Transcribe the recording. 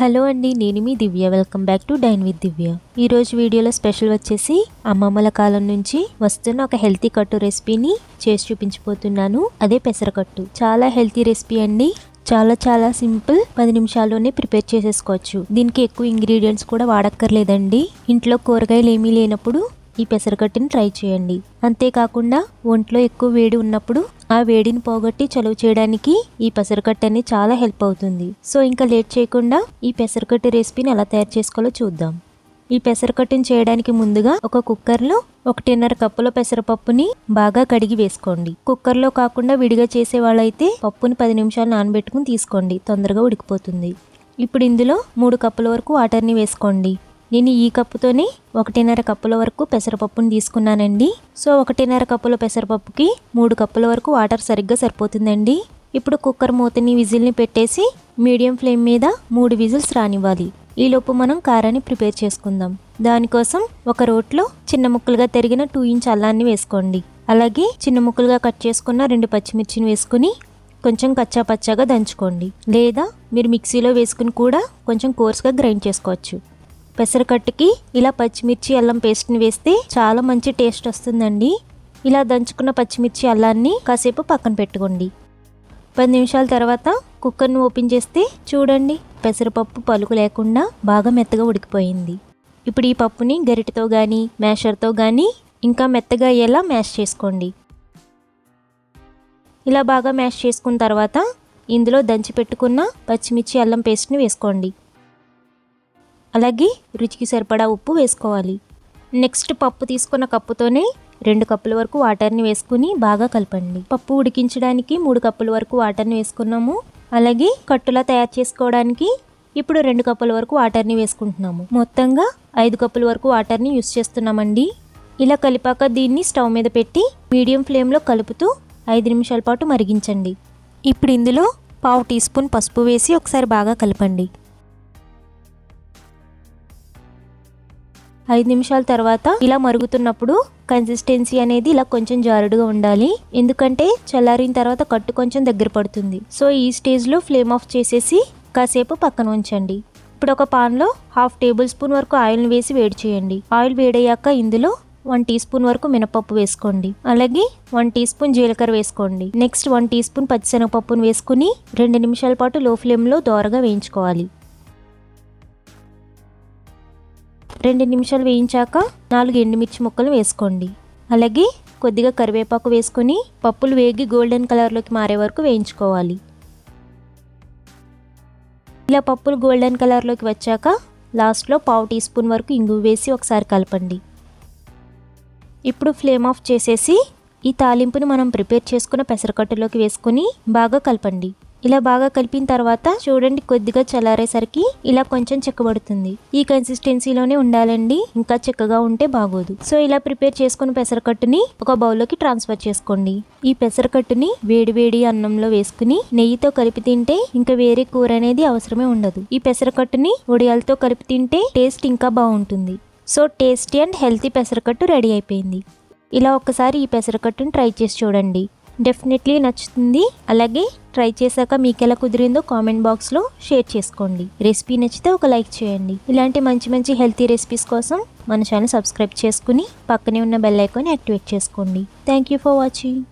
Hello అండి నేను మీ Divya. Welcome back to dine with Divya ఈ రోజు వీడియోలో స్పెషల్ వచ్చేసి అమ్మమ్మల కాలం నుంచి వస్తున్న ఒక హెల్తీ కట్టు రెసిపీని చేసి చూపించబోతున్నాను. అదే పెసరకట్టు చాలా హెల్తీ రెసిపీ అండి. చాలా చాలా సింపుల్. పది నిమిషాల్లోనే ప్రిపేర్ చేసేసుకోవచ్చు. దీనికి ఎక్కువ ఇంగ్రీడియంట్స్ కూడా వాడక్కర్లేదండి. ఇంట్లో కూరగాయలు ఏమీ లేనప్పుడు ఈ పెసరకట్టుని ట్రై చేయండి. అంతేకాకుండా ఒంట్లో ఎక్కువ వేడి ఉన్నప్పుడు ఆ వేడిని పోగొట్టి చలువ చేయడానికి ఈ పెసరకట్టు అనేది చాలా హెల్ప్ అవుతుంది. సో ఇంకా లేట్ చేయకుండా ఈ పెసరకట్టు రెసిపీని ఎలా తయారు చేసుకోవాలో చూద్దాం. ఈ పెసరకట్టుని చేయడానికి ముందుగా ఒక కుక్కర్లో ఒకటిన్నర కప్పుల పెసరపప్పుని బాగా కడిగి వేసుకోండి. కుక్కర్లో కాకుండా విడిగా చేసే వాళ్ళైతే పప్పుని పది నిమిషాలు నానబెట్టుకుని తీసుకోండి. తొందరగా ఉడికిపోతుంది. ఇప్పుడు ఇందులో మూడు కప్పుల వరకు వాటర్ని వేసుకోండి. నేను ఈ కప్పుతోని ఒకటిన్నర కప్పుల వరకు పెసరపప్పుని తీసుకున్నానండి. సో ఒకటిన్నర కప్పుల పెసరపప్పుకి మూడు కప్పుల వరకు వాటర్ సరిగ్గా సరిపోతుందండి. ఇప్పుడు కుక్కర్ మూతని విజిల్ని పెట్టేసి మీడియం ఫ్లేమ్ మీద మూడు విజిల్స్ రానివ్వాలి. ఈలోపు మనం కారాన్ని ప్రిపేర్ చేసుకుందాం. దానికోసం ఒక రోట్లో చిన్న ముక్కలుగా తరిగిన టూ ఇంచ్ అల్లాన్ని వేసుకోండి. అలాగే చిన్న ముక్కలుగా కట్ చేసుకున్న రెండు పచ్చిమిర్చిని వేసుకుని కొంచెం కచ్చా పచ్చాగా దంచుకోండి. లేదా మీరు మిక్సీలో వేసుకుని కూడా కొంచెం కోర్స్గా గ్రైండ్ చేసుకోవచ్చు. పెసరకట్టుకి ఇలా పచ్చిమిర్చి అల్లం పేస్ట్ని వేస్తే చాలా మంచి టేస్ట్ వస్తుందండి. ఇలా దంచుకున్న పచ్చిమిర్చి అల్లాన్ని కాసేపు పక్కన పెట్టుకోండి. పది నిమిషాల తర్వాత కుక్కర్ని ఓపెన్ చేస్తే చూడండి పెసరపప్పు పలుకు లేకుండా బాగా మెత్తగా ఉడికిపోయింది. ఇప్పుడు ఈ పప్పుని గరిటతో కానీ మ్యాషర్తో కానీ ఇంకా మెత్తగా అయ్యేలా మ్యాష్ చేసుకోండి. ఇలా బాగా మ్యాష్ చేసుకున్న తర్వాత ఇందులో దంచి పెట్టుకున్న పచ్చిమిర్చి అల్లం పేస్ట్ని వేసుకోండి. అలాగే రుచికి సరిపడా ఉప్పు వేసుకోవాలి. నెక్స్ట్ పప్పు తీసుకున్న కప్పుతోనే రెండు కప్పుల వరకు వాటర్ని వేసుకుని బాగా కలపండి. పప్పు ఉడికించడానికి మూడు కప్పుల వరకు వాటర్ని వేసుకున్నాము. అలాగే కట్టులా తయారు చేసుకోవడానికి ఇప్పుడు రెండు కప్పుల వరకు వాటర్ని వేసుకుంటున్నాము. మొత్తంగా ఐదు కప్పుల వరకు వాటర్ని యూస్ చేస్తున్నామండి. ఇలా కలిపాక దీన్ని స్టవ్ మీద పెట్టి మీడియం ఫ్లేమ్లో కలుపుతూ ఐదు నిమిషాల పాటు మరిగించండి. ఇప్పుడు ఇందులో పావు టీ స్పూన్ పసుపు వేసి ఒకసారి బాగా కలపండి. ఐదు నిమిషాల తర్వాత ఇలా మరుగుతున్నప్పుడు కన్సిస్టెన్సీ అనేది ఇలా కొంచెం జారుడుగా ఉండాలి. ఎందుకంటే చల్లారిన తర్వాత కట్టు కొంచెం దగ్గర పడుతుంది. సో ఈ స్టేజ్లో ఫ్లేమ్ ఆఫ్ చేసేసి కాసేపు పక్కన ఉంచండి. ఇప్పుడు ఒక పాన్లో హాఫ్ టేబుల్ స్పూన్ వరకు ఆయిల్ని వేసి వేడి చేయండి. ఆయిల్ వేడయ్యాక ఇందులో వన్ టీ స్పూన్ వరకు మినపప్పు వేసుకోండి. అలాగే వన్ టీ స్పూన్ జీలకర్ర వేసుకోండి. నెక్స్ట్ వన్ టీ స్పూన్ పచ్చిశనగపప్పును వేసుకుని రెండు నిమిషాల పాటు లో ఫ్లేమ్లో దోరగా వేయించుకోవాలి. రెండు నిమిషాలు వేయించాక నాలుగు ఎండుమిర్చి ముక్కలు వేసుకోండి. అలాగే కొద్దిగా కరివేపాకు వేసుకొని పప్పులు వేగి గోల్డెన్ కలర్లోకి మారే వరకు వేయించుకోవాలి. ఇలా పప్పులు గోల్డెన్ కలర్లోకి వచ్చాక లాస్ట్లో పావు టీ స్పూన్ వరకు ఇంగు వేసి ఒకసారి కలపండి. ఇప్పుడు ఫ్లేమ్ ఆఫ్ చేసేసి ఈ తాలింపుని మనం ప్రిపేర్ చేసుకున్న పెసరకట్టులోకి వేసుకొని బాగా కలపండి. ఇలా బాగా కలిపిన తర్వాత చూడండి కొద్దిగా చల్లారేసరికి ఇలా కొంచెం చెక్కబడుతుంది. ఈ కన్సిస్టెన్సీలోనే ఉండాలండి. ఇంకా చెక్కగా ఉంటే బాగోదు. సో ఇలా ప్రిపేర్ చేసుకున్న పెసరకట్టుని ఒక బౌల్లోకి ట్రాన్స్ఫర్ చేసుకోండి. ఈ పెసరకట్టుని వేడివేడి అన్నంలో వేసుకుని నెయ్యితో కలిపి తింటే ఇంకా వేరే కూర అనేది అవసరమే ఉండదు. ఈ పెసరకట్టుని ఒడియాలతో కలిపి తింటే టేస్ట్ ఇంకా బాగుంటుంది. సో టేస్టీ అండ్ హెల్తీ పెసరకట్టు రెడీ అయిపోయింది. ఇలా ఒక్కసారి ఈ పెసరకట్టుని ట్రై చేసి చూడండి. డెఫినెట్లీ నచ్చుతుంది. అలాగే ట్రై చేశాక మీకు ఎలా కుదిరిందో కామెంట్ బాక్స్లో షేర్ చేసుకోండి. రెసిపీ నచ్చితే ఒక లైక్ చేయండి. ఇలాంటి మంచి మంచి హెల్తీ రెసిపీస్ కోసం మన ఛానల్ సబ్స్క్రైబ్ చేసుకుని పక్కనే ఉన్న బెల్ ఐకాన్ యాక్టివేట్ చేసుకోండి. Thank you for watching